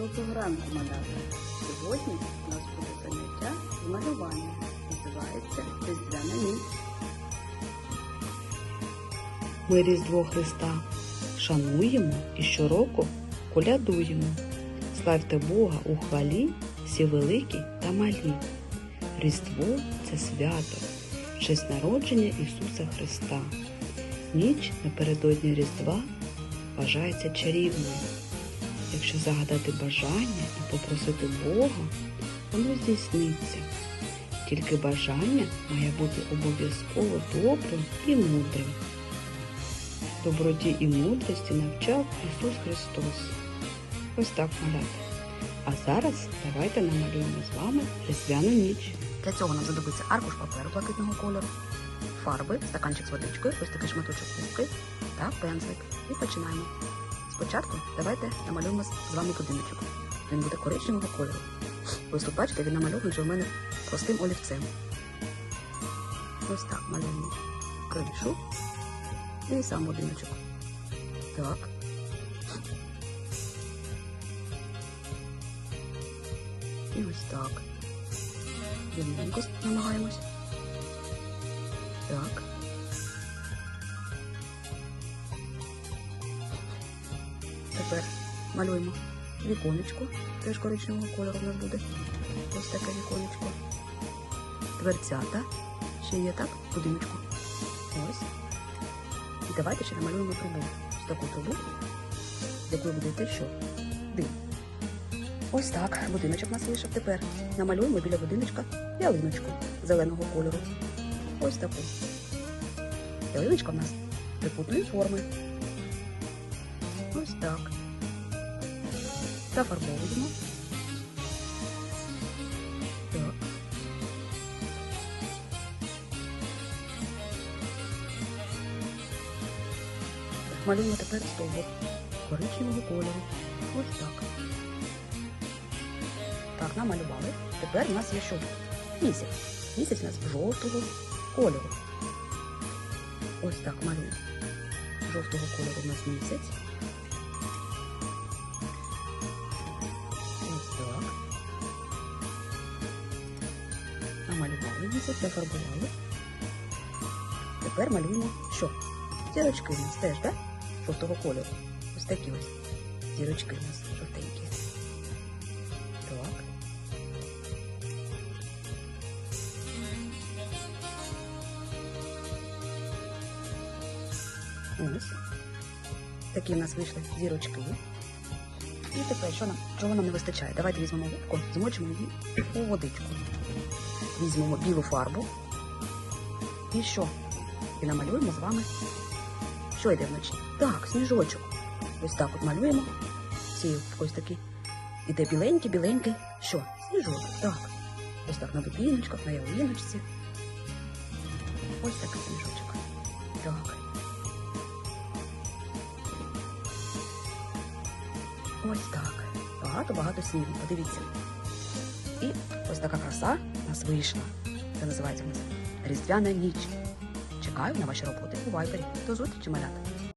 Доброго ранку, малята. Сьогодні у нас буде заняття з малювання. Називається Різдвяна ніч. Ми Різдво Христа шануємо і щороку колядуємо. Славте Бога у хвалі, всі великі та малі. Різдво це свято, честь народження Ісуса Христа. Ніч напередодні Різдва вважається чарівною. Якщо загадати бажання і попросити Бога, воно здійсниться. Тільки бажання має бути обов'язково добрим і мудрим. Доброті і мудрості навчав Ісус Христос. Ось так малята. А зараз давайте намалюємо з вами різдвяну ніч. Для цього нам знадобиться аркуш паперу блакитного кольору, фарби, стаканчик з водичкою, ось такий шматочок губки та пензлик. І починаємо. Спочатку давайте намалюємо з вами будиночок. Він буде коричневого кольору. Ось тут бачите, він намальований вже у мене простим олівцем. Ось так малюємо кришу і сам будиночок. Так. І ось так. Рівненько намагаємось. Так. Тепер малюємо віконечко, теж коричневого кольору у нас буде. Ось таке віконечко. Дверцята. Ще є так, будиночку. Ось. І давайте ще намалюємо трубу. Ось таку трубу, з якої буде що? Дим. Ось так, будиночок у нас вийшов. Тепер намалюємо біля будиночка ялиночку зеленого кольору. Ось таку. Ялиночка в нас трикутної форми. Ось так. Зафарбовуємо. Так. Малюємо тепер стовбур коричневого кольору. Ось так. Так, намалювали. Тепер у нас є що? Місяць. Місяць у нас жовтого кольору. Ось так малюємо. Жовтого кольору у нас місяць. Намалювали місяць, зафарбували. Тепер малюємо що? Зірочки у нас теж, так? Жовтого кольору. Ось такі ось. Зірочки у нас жовтенькі. Так. Ось. Такі в нас вийшли зірочки. І тепер, що нам, чого нам не вистачає? Давайте візьмемо губку, змочимо її у водичку. Візьмемо білу фарбу. І що? І намалюємо з вами. Що йде вночі? Так, сніжочок. Ось так от малюємо. Ось такі. Іде біленький, біленький. Що? Сніжок. Так. Ось так на дубіночках, на ялиночці. Ось такий сніжочок. Так. Ось так. Багато-багато снігу. Подивіться. І ось така краса у нас вийшла. Це називається у нас Різдвяна ніч. Чекаю на ваші роботи у вайбері. До зустрічі, малята!